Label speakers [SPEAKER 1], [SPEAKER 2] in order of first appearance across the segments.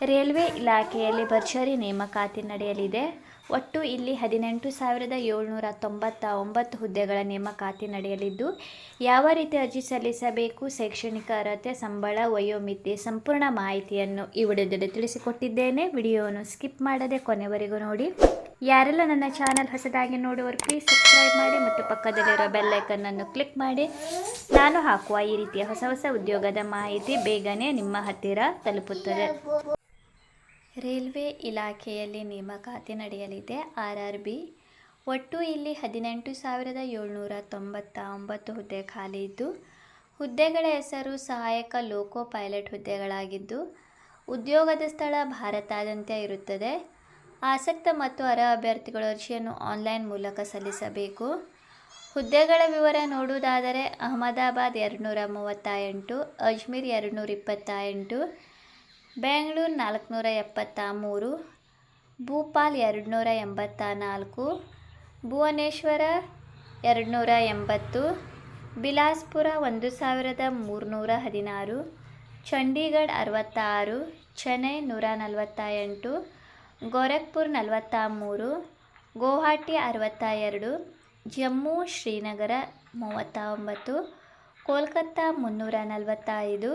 [SPEAKER 1] Railway ಇಲಾಖೆಯಲ್ಲಿ ಭರ್ಜರಿ ನೇಮಕಾತಿ ನಡೆಯಲಿದೆ. ಒಟ್ಟು ಇಲ್ಲಿ ಹದಿನೆಂಟು ಸಾವಿರದ ಏಳ್ನೂರ ತೊಂಬತ್ತ ಒಂಬತ್ತು ಹುದ್ದೆಗಳ ನೇಮಕಾತಿ ನಡೆಯಲಿದ್ದು, ಯಾವ ರೀತಿ ಅರ್ಜಿ ಸಲ್ಲಿಸಬೇಕು, ಶೈಕ್ಷಣಿಕ ಅರ್ಹತೆ, ಸಂಬಳ, ವಯೋಮಿತಿ ಸಂಪೂರ್ಣ ಮಾಹಿತಿಯನ್ನು ಈ ವಿಡಿಯೋದಲ್ಲಿ ತಿಳಿಸಿಕೊಟ್ಟಿದ್ದೇನೆ. ವಿಡಿಯೋವನ್ನು ಸ್ಕಿಪ್ ಮಾಡದೆ ಕೊನೆವರೆಗೂ ನೋಡಿ. ಯಾರೆಲ್ಲ ನನ್ನ ಚಾನಲ್ ಹೊಸದಾಗಿ ನೋಡುವರು ಪ್ಲೀಸ್ ಸಬ್ಸ್ಕ್ರೈಬ್ ಮಾಡಿ ಮತ್ತು ಪಕ್ಕದಲ್ಲಿರೋ ಬೆಲ್ ಅನ್ನು ಕ್ಲಿಕ್ ಮಾಡಿ. ನಾನು ಹಾಕುವ ಈ ರೀತಿಯ ಹೊಸ ಹೊಸ ಉದ್ಯೋಗದ ಮಾಹಿತಿ ಬೇಗನೆ ನಿಮ್ಮ ಹತ್ತಿರ ತಲುಪುತ್ತದೆ. ರೈಲ್ವೆ ಇಲಾಖೆಯಲ್ಲಿ ನೇಮಕಾತಿ ನಡೆಯಲಿದೆ. ಆರ್ ಆರ್ ಬಿ ಒಟ್ಟು ಇಲ್ಲಿ ಹದಿನೆಂಟು ಸಾವಿರದ ಏಳ್ನೂರ ತೊಂಬತ್ತ ಒಂಬತ್ತು ಹುದ್ದೆ ಖಾಲಿ ಇದ್ದು, ಹುದ್ದೆಗಳ ಹೆಸರು ಸಹಾಯಕ ಲೋಕೋ ಪೈಲಟ್ ಹುದ್ದೆಗಳಾಗಿದ್ದು, ಉದ್ಯೋಗದ ಸ್ಥಳ ಭಾರತಾದ್ಯಂತ ಇರುತ್ತದೆ. ಆಸಕ್ತ ಮತ್ತು ಅರ್ಹ ಅಭ್ಯರ್ಥಿಗಳು ಅರ್ಜಿಯನ್ನು ಆನ್ಲೈನ್ ಮೂಲಕ ಸಲ್ಲಿಸಬೇಕು. ಹುದ್ದೆಗಳ ವಿವರ ನೋಡುವುದಾದರೆ, ಅಹಮದಾಬಾದ್ ಎರಡುನೂರ ಮೂವತ್ತ ಎಂಟು, ಅಜ್ಮೀರ್ ಎರಡುನೂರ ಇಪ್ಪತ್ತ ಎಂಟು ಬೆಂಗಳೂರು ನಾಲ್ಕುನೂರ ಎಪ್ಪತ್ತ ಮೂರು ಭೂಪಾಲ್ ಎರಡುನೂರ ಎಂಬತ್ತ ನಾಲ್ಕು ಭುವನೇಶ್ವರ ಎರಡುನೂರ ಎಂಬತ್ತು, ಬಿಲಾಸ್ಪುರ ಒಂದು ಸಾವಿರದ ಮೂರುನೂರ ಹದಿನಾರು, ಚಂಡೀಗಢ ಅರವತ್ತಾರು, ಚೆನ್ನೈ ನೂರ ನಲವತ್ತ ಎಂಟು ಗೋರಖ್ಪುರ್ ನಲವತ್ತ ಮೂರು ಗುವಾಹಟಿ ಅರವತ್ತ ಎರಡು ಜಮ್ಮು ಶ್ರೀನಗರ ಮೂವತ್ತ ಒಂಬತ್ತು ಕೋಲ್ಕತ್ತಾ ಮುನ್ನೂರ ನಲವತ್ತ ಐದು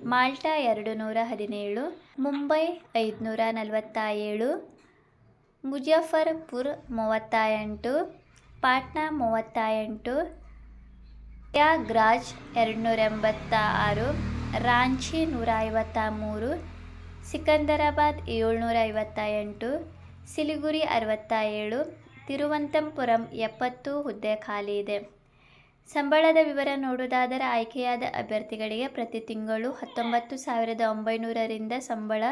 [SPEAKER 1] ಮಾಲ್ಟಾ ಎರಡು ನೂರ ಹದಿನೇಳು ಮುಂಬೈ ಐದುನೂರ ನಲವತ್ತ ಏಳು ಮುಜಫರ್ಪುರ್ ಮೂವತ್ತ ಎಂಟು ಪಾಟ್ನಾ ಮೂವತ್ತ ಎಂಟು ಪ್ರಯಾಗ್ರಾಜ್ ಎರಡುನೂರ ಎಂಬತ್ತ ಆರು ರಾಂಚಿ ನೂರ ಐವತ್ತ ಮೂರು ಸಿಕಂದರಾಬಾದ್ ಏಳ್ನೂರ ಐವತ್ತ ಎಂಟು ಸಿಲಿಗುರಿ ಅರವತ್ತ ಏಳು ತಿರುವನಂತಪುರಂ ಎಪ್ಪತ್ತು ಹುದ್ದೆ ಖಾಲಿ ಇದೆ. ಸಂಬಳದ ವಿವರ ನೋಡುವುದಾದರೆ ಆಯ್ಕೆಯಾದ ಅಭ್ಯರ್ಥಿಗಳಿಗೆ ಪ್ರತಿ ತಿಂಗಳು ಹತ್ತೊಂಬತ್ತು ಸಾವಿರದ ಒಂಬೈನೂರರಿಂದ ಸಂಬಳ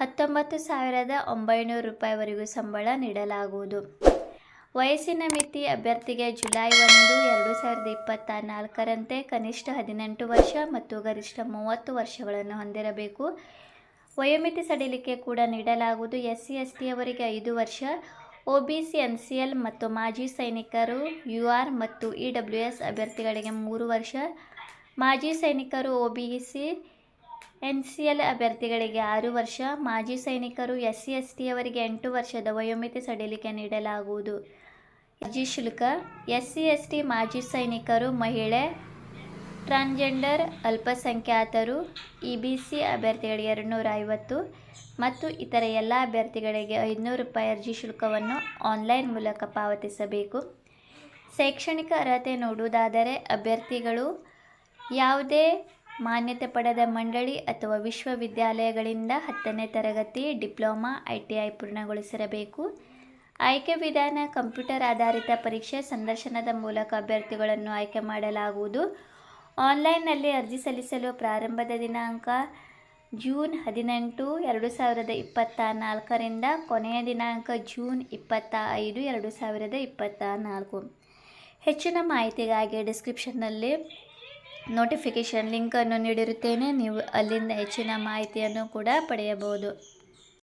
[SPEAKER 1] ಹತ್ತೊಂಬತ್ತು ಸಾವಿರದ ಒಂಬೈನೂರು ರೂಪಾಯಿವರೆಗೂ ಸಂಬಳ ನೀಡಲಾಗುವುದು. ವಯಸ್ಸಿನ ಮಿತಿ ಅಭ್ಯರ್ಥಿಗೆ ಜುಲೈ ಒಂದು, ಎರಡು ಸಾವಿರದ ಇಪ್ಪತ್ತ ನಾಲ್ಕರಂತೆ ಕನಿಷ್ಠ ಹದಿನೆಂಟು ವರ್ಷ ಮತ್ತು ಗರಿಷ್ಠ ಮೂವತ್ತು ವರ್ಷಗಳನ್ನು ಹೊಂದಿರಬೇಕು. ವಯೋಮಿತಿ ಸಡಿಲಿಕೆ ಕೂಡ ನೀಡಲಾಗುವುದು. ಎಸ್ ಸಿ ಎಸ್ ಟಿಯವರಿಗೆ ಐದು ವರ್ಷ ಒ ಎನ್ಸಿಎಲ್ ಮತ್ತು ಮಾಜಿ ಸೈನಿಕರು, ಯು ಆರ್ ಮತ್ತು ಇ ಡಬ್ಲ್ಯೂ ಎಸ್ ಅಭ್ಯರ್ಥಿಗಳಿಗೆ ಮೂರು ವರ್ಷ. ಮಾಜಿ ಸೈನಿಕರು O B C, N C L ಅಭ್ಯರ್ಥಿಗಳಿಗೆ ಆರು ವರ್ಷ. ಮಾಜಿ ಸೈನಿಕರು ಎಸ್ ಸಿ, ಎಸ್ ಟಿಯವರಿಗೆ ಎಂಟು ವರ್ಷದ ವಯೋಮಿತಿ ಸಡಿಲಿಕೆ ನೀಡಲಾಗುವುದು. ಅರ್ಜಿ ಶುಲ್ಕ, ಎಸ್ ಸಿ, ಎಸ್ ಟಿ ಮಾಜಿ ಸೈನಿಕರು, ಮಹಿಳೆ ಟ್ರಾನ್ಸ್ಜೆಂಡರ್ ಅಲ್ಪಸಂಖ್ಯಾತರು, ಇ ಬಿ ಸಿ ಅಭ್ಯರ್ಥಿಗಳಿಗೆ ಎರಡುನೂರ ಐವತ್ತು ಮತ್ತು ಇತರ ಎಲ್ಲ ಅಭ್ಯರ್ಥಿಗಳಿಗೆ ಐದುನೂರು ರೂಪಾಯಿ ಅರ್ಜಿ ಶುಲ್ಕವನ್ನು ಆನ್ಲೈನ್ ಮೂಲಕ ಪಾವತಿಸಬೇಕು. ಶೈಕ್ಷಣಿಕ ಅರ್ಹತೆ ನೋಡುವುದಾದರೆ ಅಭ್ಯರ್ಥಿಗಳು ಯಾವುದೇ ಮಾನ್ಯತೆ ಪಡೆದ ಮಂಡಳಿ ಅಥವಾ ವಿಶ್ವವಿದ್ಯಾಲಯಗಳಿಂದ ಹತ್ತನೇ ತರಗತಿ, ಡಿಪ್ಲೊಮಾ, ಐ ಟಿ ಐ ಪೂರ್ಣಗೊಳಿಸಿರಬೇಕು. ಆಯ್ಕೆ ವಿಧಾನ ಕಂಪ್ಯೂಟರ್ ಆಧಾರಿತ ಪರೀಕ್ಷೆ, ಸಂದರ್ಶನದ ಮೂಲಕ ಅಭ್ಯರ್ಥಿಗಳನ್ನು ಆಯ್ಕೆ ಮಾಡಲಾಗುವುದು. ಆನ್ಲೈನ್ನಲ್ಲಿ ಅರ್ಜಿ ಸಲ್ಲಿಸಲು ಪ್ರಾರಂಭದ ದಿನಾಂಕ ಜೂನ್ ಹದಿನೆಂಟು, ಎರಡು ಸಾವಿರದ ಇಪ್ಪತ್ತ ನಾಲ್ಕರಿಂದ ಕೊನೆಯ ದಿನಾಂಕ ಜೂನ್ ಇಪ್ಪತ್ತ ಐದು ಎರಡು ಸಾವಿರದ ಇಪ್ಪತ್ತ ನಾಲ್ಕು ಹೆಚ್ಚಿನ ಮಾಹಿತಿಗಾಗಿ ಡಿಸ್ಕ್ರಿಪ್ಷನ್ನಲ್ಲಿ ನೋಟಿಫಿಕೇಷನ್ ಲಿಂಕನ್ನು ನೀಡಿರುತ್ತೇನೆ. ನೀವು ಅಲ್ಲಿಂದ ಹೆಚ್ಚಿನ ಮಾಹಿತಿಯನ್ನು ಕೂಡ ಪಡೆಯಬಹುದು.